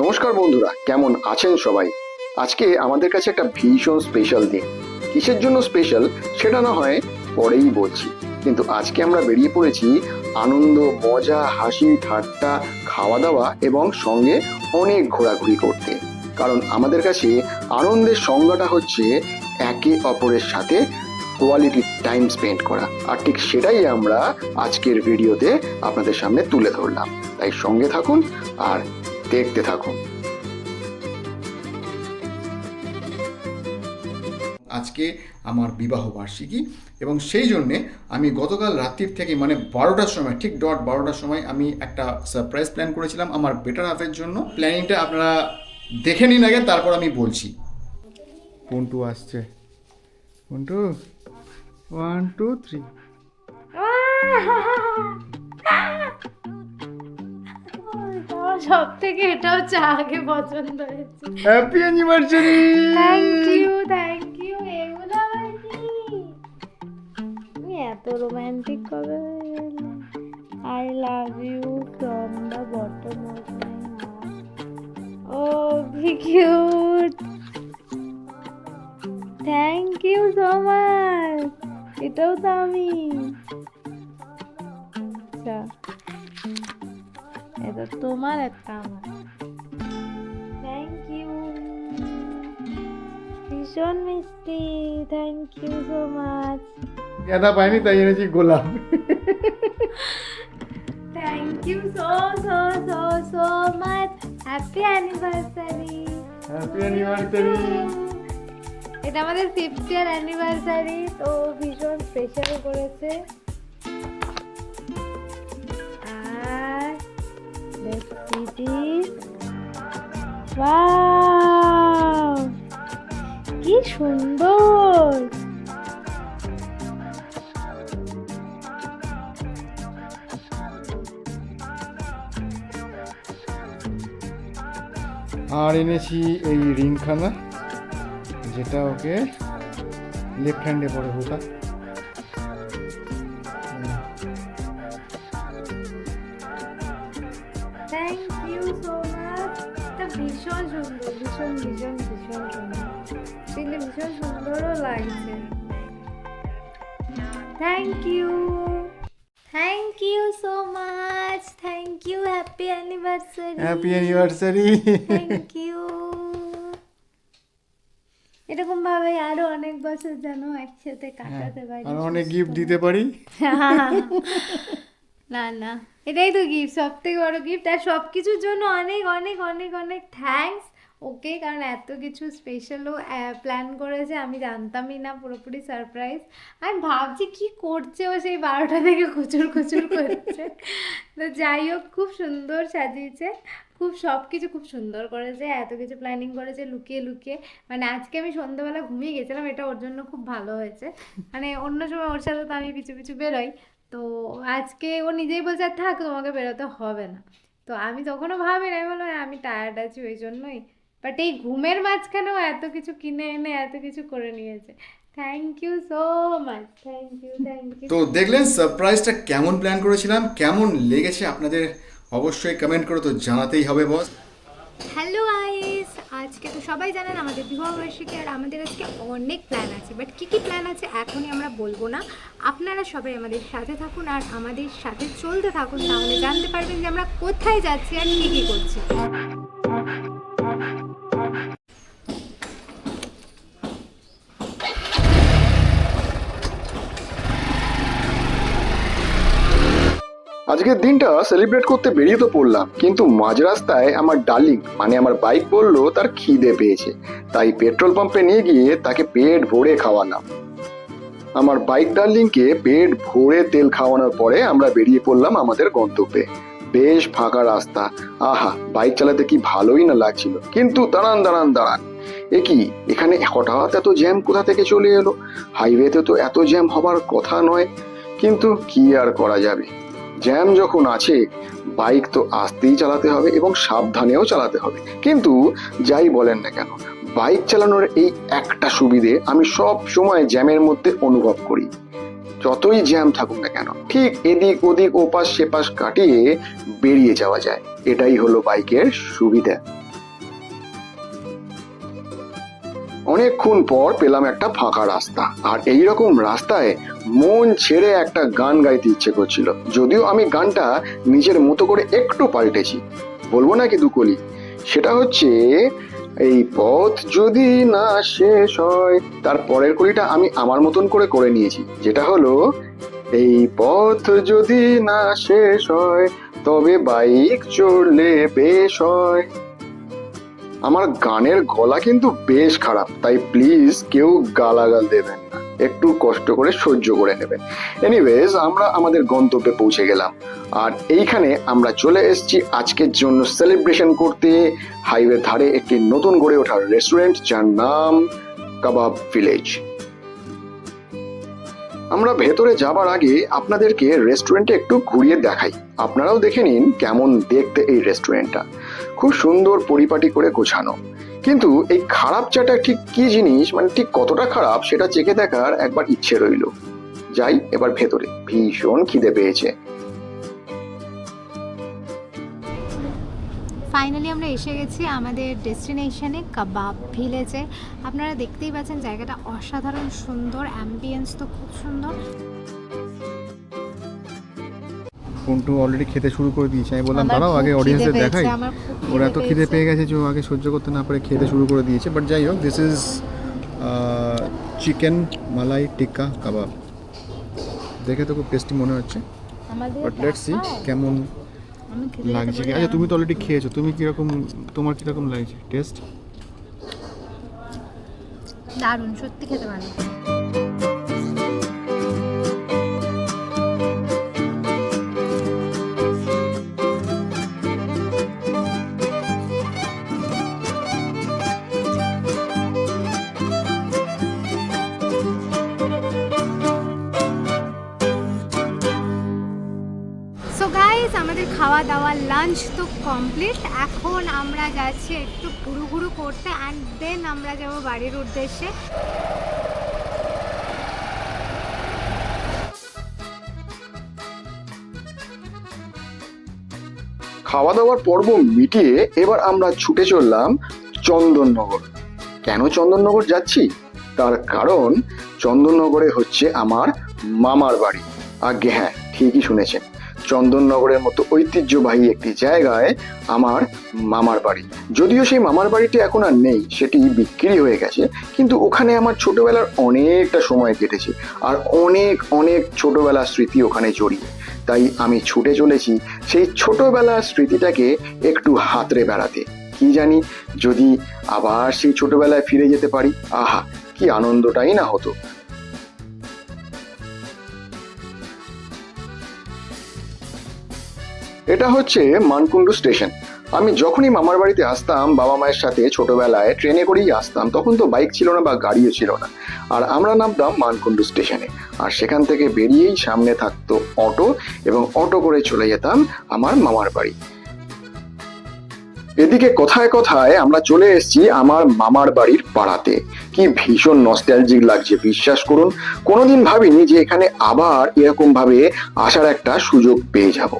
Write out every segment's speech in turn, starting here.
নমস্কার বন্ধুরা, কেমন আছেন সবাই? আজকে আমাদের কাছে একটা ভীষণ স্পেশাল দিন কিসের জন্য স্পেশাল সেটা না হয় পরেই বলছি। কিন্তু আজকে আমরা বেরিয়ে পড়েছি আনন্দ, মজা, হাসি, ঠাট্টা খাওয়া দাওয়া এবং সঙ্গে অনেক ঘোরাঘুরি করতে। কারণ আমাদের কাছে আনন্দের সংজ্ঞাটা হচ্ছে একে অপরের সাথে কোয়ালিটি টাইম স্পেন্ড করা। আর ঠিক সেটাই আমরা আজকের ভিডিওতে আপনাদের সামনে তুলে ধরলাম। তাই সঙ্গে থাকুন আর দেখতে থাকুন আজকে আমার বিবাহ বার্ষিকী এবং সেই জন্যে আমি গতকাল রাত্রির থেকে মানে বারোটার সময় ঠিক ডট বারোটার সময় আমি একটা সারপ্রাইজ প্ল্যান করেছিলাম আমার বেটার হাফের জন্য। প্ল্যানিংটা আপনারা দেখে নিন আগে তারপর আমি বলছি। পন্টু আসছে। পন্টু ওয়ান টু থ্রি সব থেকে এটা হচ্ছে আগে পছন্দ হয়েছে। Happy anniversary thank you thank you এগুলো আবার কি? এত রোমান্টিক কবে I love you from the bottom of my O V cute thank you so much এটাও তো আমি। আচ্ছা এটা তোমার একটা আমার। থ্যাংক ইউ ভীষণ মিষ্টি। থ্যাংক ইউ সো মাচ গাদা পাইনি তাই এনেছি গোলাপ। Thank you so so so so much happy anniversary happy anniversary এটা আমাদের ফিফথ ইয়ার অ্যানিভার্সারি তো ভীষণ স্পেশাল করেছে। দেখছি ওয়াও কি সুন্দর। আর এনেছি এই রিংখানা যেটা ওকে লেফট হ্যান্ডে পড়ে ওটা সুন্দরও লাগছে। Thank you thank you so much thank you happy anniversary happy anniversary thank you এরকম ভাবে আরও অনেক বছর যেন একসাথে কাটাতে পারি আর অনেক গিফট দিতে পারি। না না। এটাই তো গিফট সব থেকে বড় গিফট আর সব কিছুর জন্য অনেক অনেক অনেক অনেক থ্যাঙ্কস ওকে কারণ এত কিছু স্পেশালও প্ল্যান করেছে আমি জানতামই না পুরোপুরি সারপ্রাইজ আমি ভাবছি কি করছে ও সেই বারোটা থেকে খুচুর খুচুর করছে। তো যাই হোক খুব সুন্দর সাজিয়েছে। খুব সব কিছু খুব সুন্দর করেছে এত কিছু প্ল্যানিং করেছে লুকিয়ে লুকিয়ে। মানে আজকে আমি সন্ধ্যাবেলা ঘুমিয়ে গেছিলাম এটা ওর জন্য খুব ভালো হয়েছে। মানে অন্য সময় ওর সাথে তো আমি পিছু পিছু বেরোই। তো আজকে ও নিজেই বলছে "আর থাক তোমাকে বেরোতে হবে না। তো আমি তখনও ভাবি না আমি বললাম "হ্যাঁ, আমি টায়ার্ড আছি ওই জন্যই। বাট এই ঘুমের মাঝখানেও এত কিছু কিনে এনে এত কিছু করে নিয়েছে। Thank you so much thank you thank you তো দেখলেন সারপ্রাইজটা কেমন প্ল্যান করেছিলাম কেমন লেগেছে আপনাদের অবশ্যই কমেন্ট করে তো জানাতেই হবে বস হ্যালো আইস আজকে তো সবাই জানেন আমাদের বিবাহবার্ষিকী আর আমাদের আজকে অনেক প্ল্যান আছে। বাট কী কী প্ল্যান আছে এখনই আমরা বলব না। আপনারা সবাই আমাদের সাথে থাকুন আর আমাদের সাথে চলতে থাকুন তাহলে জানতে পারবেন যে আমরা কোথায় যাচ্ছি আর কী কী করছি। আজকের দিনটা সেলিব্রেট করতে বেরিয়ে তো পড়লাম, কিন্তু মাঝ রাস্তায় আমার ডার্লিং মানে আমার বাইক বলল তার খিদে পেয়েছে, তাই পেট্রোল পাম্পে নিয়ে গিয়ে তাকে পেট ভরে খাওয়ালাম। আমার বাইক ডার্লিংকে পেট ভরে তেল খাওয়ানোর পরে আমরা বেরিয়ে পড়লাম আমাদের গন্তব্যে। বেশ ফাঁকা রাস্তা, আহা বাইক চালাতে কি ভালোই না লাগছিল, কিন্তু দাঁড়ান দাঁড়ান দাঁড়ান, এ কি, এখানে হঠাৎ এত জ্যাম কোথা থেকে চলে এলো? হাইওয়েতে তো এত জ্যাম হবার কথা নয়, কিন্তু কি আর করা যাবে? জ্যাম যখন আছে, বাইক তো আসতেই চালাতে হবে এবং সাবধানেও চালাতে হবে। কিন্তু যাই বলেন না কেন, বাইক চালানোর এই একটা সুবিধে আমি সব সময় জ্যামের মধ্যে অনুভব করি। যতই জ্যাম থাকুক না কেন, ঠিক এদিক ওদিক, ওপাশ সেপাশ কাটিয়ে বেরিয়ে যাওয়া যায়। এটাই হলো বাইকের সুবিধা। অনেকক্ষণ পর পেলাম একটা ফাঁকা রাস্তা। আর এই রকম রাস্তায় মন ছেড়ে একটা গান গাইতে ইচ্ছে করছিল। যদিও আমি গানটা নিজের মতো করে একটু পাল্টেছি। বলব নাকি দুকলি? সেটা হচ্ছে, এই পথ যদি না শেষ হয়, তার পরের কলিটা আমি আমার মতন করে করে নিয়েছি। যেটা হলো, এই পথ যদি না শেষ হয়, তবে বাইক চড়লে বেশ হয়। আমার গানের গলা কিন্তু বেশ খারাপ, তাই প্লিজ কেউ গালাগাল দেবেন না। একটু কষ্ট করে সহ্য করে নেবেন। এনিওয়েজ আমরা আমাদের গন্তব্যে পৌঁছে গেলাম। আর এইখানে আমরা চলে এসেছি আজকের জন্য সেলিব্রেশন করতে। হাইওয়ে ধারে একটি নতুন গড়ে ওঠা রেস্টুরেন্ট যার নাম কাবাব ভিলেজ আমরা ভেতরে যাবার আগে আপনাদেরকে রেস্টুরেন্টে একটু ঘুরিয়ে দেখাই। আপনারাও দেখে নিন কেমন দেখতে এই রেস্টুরেন্টটা খুব সুন্দর পরিপাটি করে গোছানো। কিন্তু এই খারাপ চাটা ঠিক কি জিনিস? মানে ঠিক কতটা খারাপ সেটা চেখে দেখার একবার ইচ্ছে রইল। যাই, এবার ভেতরে। ভীষণ খিদে পেয়েছে। ফাইনালি আমরা এসে গেছি আমাদের ডেস্টিনেশনে কাবাব ভিলেজে আপনারা দেখতেই পাচ্ছেন জায়গাটা অসাধারণ সুন্দর অ্যাম্বিয়েন্স তো খুব সুন্দর। ফোনটু অলরেডি খেতে শুরু করে দিয়েছে। আমি বললাম দাঁড়াও আগে খিদে অডিয়েন্সদের দেখাই। ওরা এত খিদে পেয়ে গেছে যে ও আগে সহ্য করতে না পারে খেতে শুরু করে দিয়েছে। বাট যাই হোক this is chicken malai tikka kebab দেখে তো খুব টেস্টি মনে হচ্ছে। বাট লেটস সি কেমন লাগছে। আচ্ছা তুমি তো অলরেডি খেয়েছো তুমি কীরকম তোমার কীরকম লাগছে? টেস্ট দারুণ সত্যি খেতে ভালো। লাঞ্চ তো কমপ্লিট এখন আমরা যাচ্ছি একটু ঘুরু ঘুরু করতে অ্যান্ড দেন আমরা যাব বাড়ির উদ্দেশ্যে। খাওয়া দাওয়ার পর্ব মিটিয়ে এবার আমরা ছুটে চললাম চন্দননগর। কেন চন্দননগর যাচ্ছি? তার কারণ চন্দননগরে হচ্ছে আমার মামার বাড়ি। আগে হ্যাঁ ঠিকই শুনেছেন। চন্দননগরের মতো ঐতিহ্যবাহী একটি জায়গায় আমার মামার বাড়ি। যদিও সেই মামার বাড়িটি এখন আর নেই, সেটি বিক্রি হয়ে গেছে, কিন্তু ওখানে আমার ছোটবেলার অনেকটা সময় কেটেছে আর অনেক অনেক ছোটবেলার স্মৃতি ওখানে জড়িয়ে। তাই আমি ছুটে চলেছি সেই ছোটবেলার স্মৃতিটাকে একটু হাতড়ে বেড়াতে। কি জানি, যদি আবার সেই ছোটবেলায় ফিরে যেতে পারি, আহা, কি আনন্দটাই না হতো। এটা হচ্ছে মানকুণ্ডু স্টেশন। আমি যখনই মামার বাড়িতে আসতাম, বাবা মায়ের সাথে ছোটবেলায় ট্রেনে করেই আসতাম, তখন তো বাইক ছিল না বা গাড়িও ছিল না। আর আমরা নামতাম মানকুণ্ডু স্টেশনে। আর সেখান থেকে বেরিয়েই সামনে থাকতো অটো এবং অটো করে চলে যেতাম আমার মামার বাড়ি। এদিকে কথায় কথায় আমরা চলে এসেছি আমার মামার বাড়ির পাড়াতে। কি ভীষণ নস্টালজিক লাগছে, বিশ্বাস করুন। কোনোদিন ভাবিনি যে এখানে আবার এরকম ভাবে আসার একটা সুযোগ পেয়ে যাব।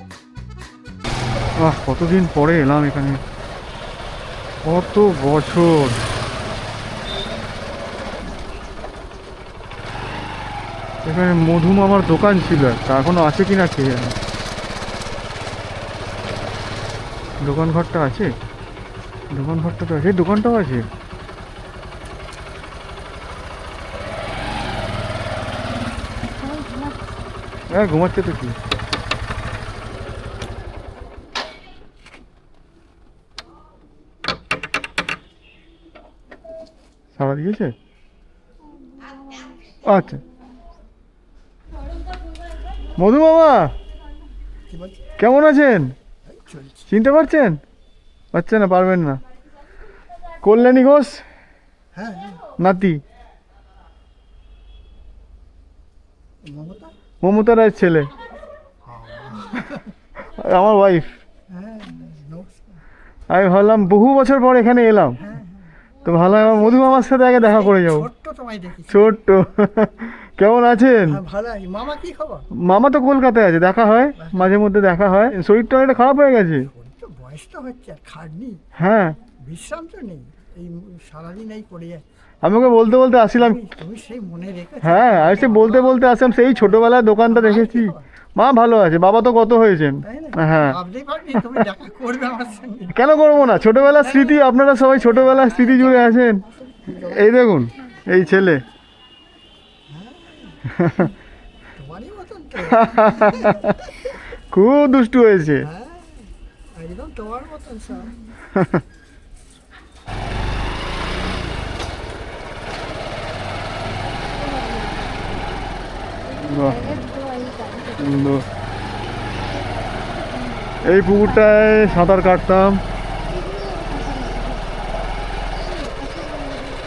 আহ, কতদিন পরে এলাম এখানে? কত বছর? এখানে মধুম আমার দোকান ছিল তা এখনও আছে কিনা কে দোকান ঘরটা আছে? দোকান ঘরটা তো আছে দোকানটাও আছে? হ্যাঁ ঘুমাচ্ছে তো কি? সাড়া দিয়েছে আচ্ছা। মধু মামা, কেমন আছেন? চিনতে পারছেন? পারছেন না, পারবেন না। কল্যাণী ঘোষ? নাতি? মমতা রায়ের ছেলে। আমার ওয়াইফ আমি ভাবলাম বহু বছর পর এখানে এলাম। তো ভালো আমার মধু মামার সাথে আগে দেখা করে যাব। ছোট্ট কেমন আছেন? হ্যাঁ, মামা তো কলকাতায় আছে দেখা হয় মাঝে মধ্যে দেখা হয়। শরীরটা অনেকটা খারাপ হয়ে গেছে। আর হ্যাঁ। বিশ্রাম তো নেই। আমাকে বলতে বলতে রেখেছো? হ্যাঁ আমি সে বলতে বলতে আসলাম সেই ছোটবেলায় দোকানটা দেখেছি। মা ভালো আছে বাবা তো কত হয়েছেন। হ্যাঁ। কেন করব না? ছোটবেলার স্মৃতি আপনারা সবাই ছোটবেলার স্মৃতি জুড়ে আছেন। এই দেখুন এই ছেলে। খুব দুষ্টু হয়েছে। হ্যাঁ বাহ। সুন্দর। এই পুকুরটায় সাঁতার কাটতাম।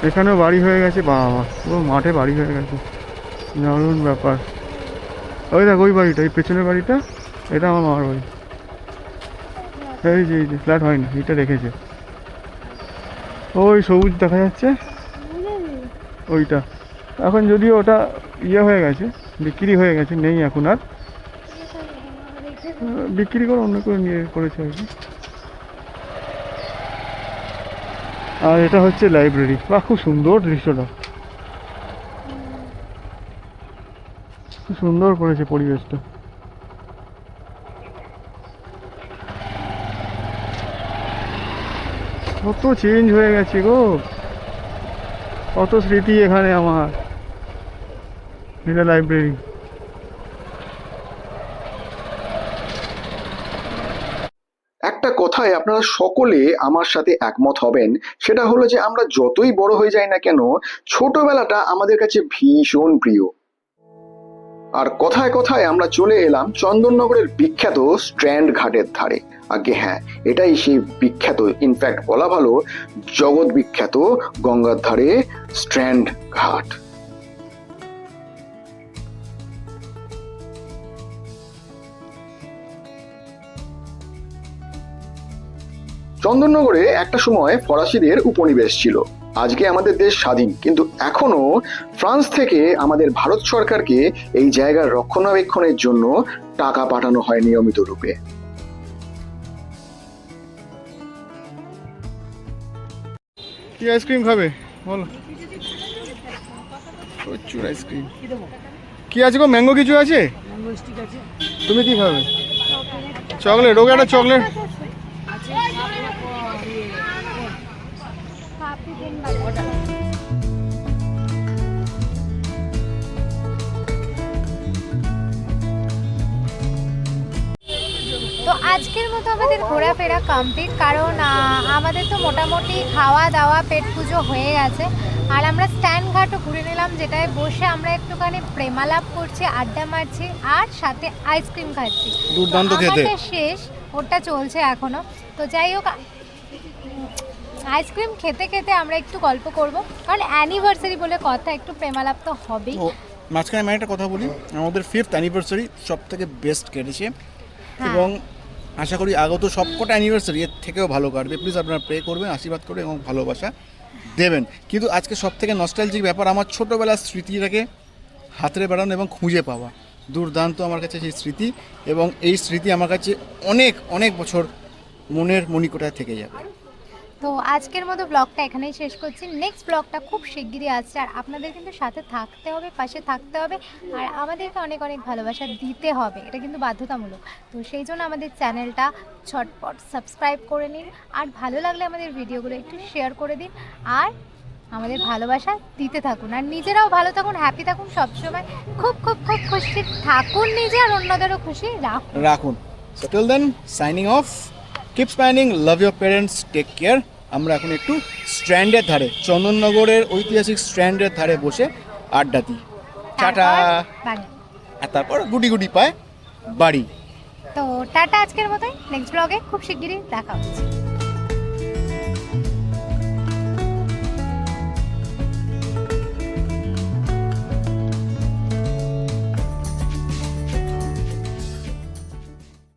এখানেও বাড়ি হয়ে গেছে, বাবা। পুরো মাঠে বাড়ি হয়ে গেছে। দারুণ ব্যাপার। ওই দেখ, ওই বাড়িটা, এই পেছনের বাড়িটা, এটা আমার মামার বাড়ি। এই যে এই যে, ফ্ল্যাট হয়নি, এটা রেখেছে। ওই সবুজ দেখা যাচ্ছে। ওইটা। এখন যদিও ওটা ইয়ে হয়ে গেছে, বিক্রি হয়ে গেছে, নেই এখন আর। বিক্রি করে অন্য করে নিয়ে করেছে আর কি। আর এটা হচ্ছে লাইব্রেরি বাহ, খুব সুন্দর দৃশ্যটা। খুব সুন্দর করেছে পরিবেশটা। কত চেঞ্জ হয়ে গেছে গো। কত স্মৃতি এখানে আমার। এটা লাইব্রেরি একটা কথায় আপনারা সকলে আমার সাথে একমত হবেন। সেটা হলো যে আমরা যতই বড় হয়ে যাই না কেন, ছোটবেলাটা আমাদের কাছে ভীষণ প্রিয়। আর কথায় কথায় আমরা চলে এলাম চন্দননগরের বিখ্যাত স্ট্র্যান্ড ঘাটের ধারে। আগে হ্যাঁ এটাই সেই বিখ্যাত ইনফ্যাক্ট বলা ভালো, জগৎ বিখ্যাত গঙ্গার ধারে স্ট্র্যান্ড ঘাট চন্দননগরে একটা সময় ফরাসিদের উপনিবেশ ছিল। আজকে আমাদের দেশ স্বাধীন কিন্তু এখনও ফ্রান্স থেকে আমাদের ভারত সরকারকে এই জায়গার রক্ষণাবেক্ষণের জন্য টাকা পাঠানো হয় নিয়মিত রূপে। কি আইসক্রিম খাবে? বলো। প্রচুর আইসক্রিম। কি আছে গো? ম্যাঙ্গো কিছু আছে? তুমি কি খাবে? চকলেট ওকে একটা চকলেট। আজকের মতো আমাদের ঘোরাফেরা কমপ্লিট কারণ আমাদের তো মোটামুটি খাওয়া দাওয়া পেট পুজো হয়ে গেছে। আর আমরা স্ট্যান্ড ঘাটও ঘুরে নিলাম যেটায় বসে আমরা একটুখানি প্রেমালাপ করছি আড্ডা মারছি আর সাথে আইসক্রিম খাচ্ছি। আমাদের শেষ ওটা চলছে এখনও। তো যাই হোক আইসক্রিম খেতে খেতে আমরা একটু গল্প করব কারণ অ্যানিভার্সারি বলে কথা একটু প্রেমালাপ তো হবেই। মাঝখানে আমি একটা কথা বলি আমাদের ফিফথ অ্যানিভার্সারি সব থেকে বেস্ট কেটেছে। হ্যাঁ। এবং আশা করি আগত সবকটা অ্যানিভার্সারি এর থেকেও ভালো কাটবে। প্লিজ আপনারা প্রে করবেন, আশীর্বাদ করবেন এবং ভালোবাসা দেবেন। কিন্তু আজকে সব থেকে নস্টালজিক ব্যাপার, আমার ছোটোবেলার স্মৃতিটাকে হাতরে বেড়ানো এবং খুঁজে পাওয়া। দুর্দান্ত আমার কাছে সেই স্মৃতি এবং এই স্মৃতি আমার কাছে অনেক অনেক বছর মনের মণিকোটায় থেকে যাবে। তো আজকের মতো ব্লগটা এখানেই শেষ করছি। নেক্সট ব্লগটা খুব শিগগিরই আসছে আর আপনাদের কিন্তু সাথে থাকতে হবে, পাশে থাকতে হবে আর আমাদেরকে অনেক অনেক ভালোবাসা দিতে হবে, এটা কিন্তু বাধ্যতামূলক। তো সেই জন্য আমাদের চ্যানেলটা ছটপট সাবস্ক্রাইব করে নিন আর ভালো লাগলে আমাদের ভিডিওগুলো একটু শেয়ার করে দিন আর আমাদের ভালোবাসা দিতে থাকুন। আর নিজেরাও ভালো থাকুন হ্যাপি থাকুন সবসময়। খুব খুব খুব খুশি থাকুন নিজে আর অন্যদেরও খুশি রাখুন। রাখুন। So till then signing off keep spinning love your parents take care আমরা এখন একটু স্ট্র্যান্ডের ধারে চন্দননগরের ঐতিহাসিক স্ট্র্যান্ডের ধারে বসে আড্ডা দিই। টাটা। আর তারপর গুটি গুটি পায় বাড়ি। তো টাটা আজকের মতোই নেক্সট ব্লগে খুব শিগগিরই দেখা হচ্ছে।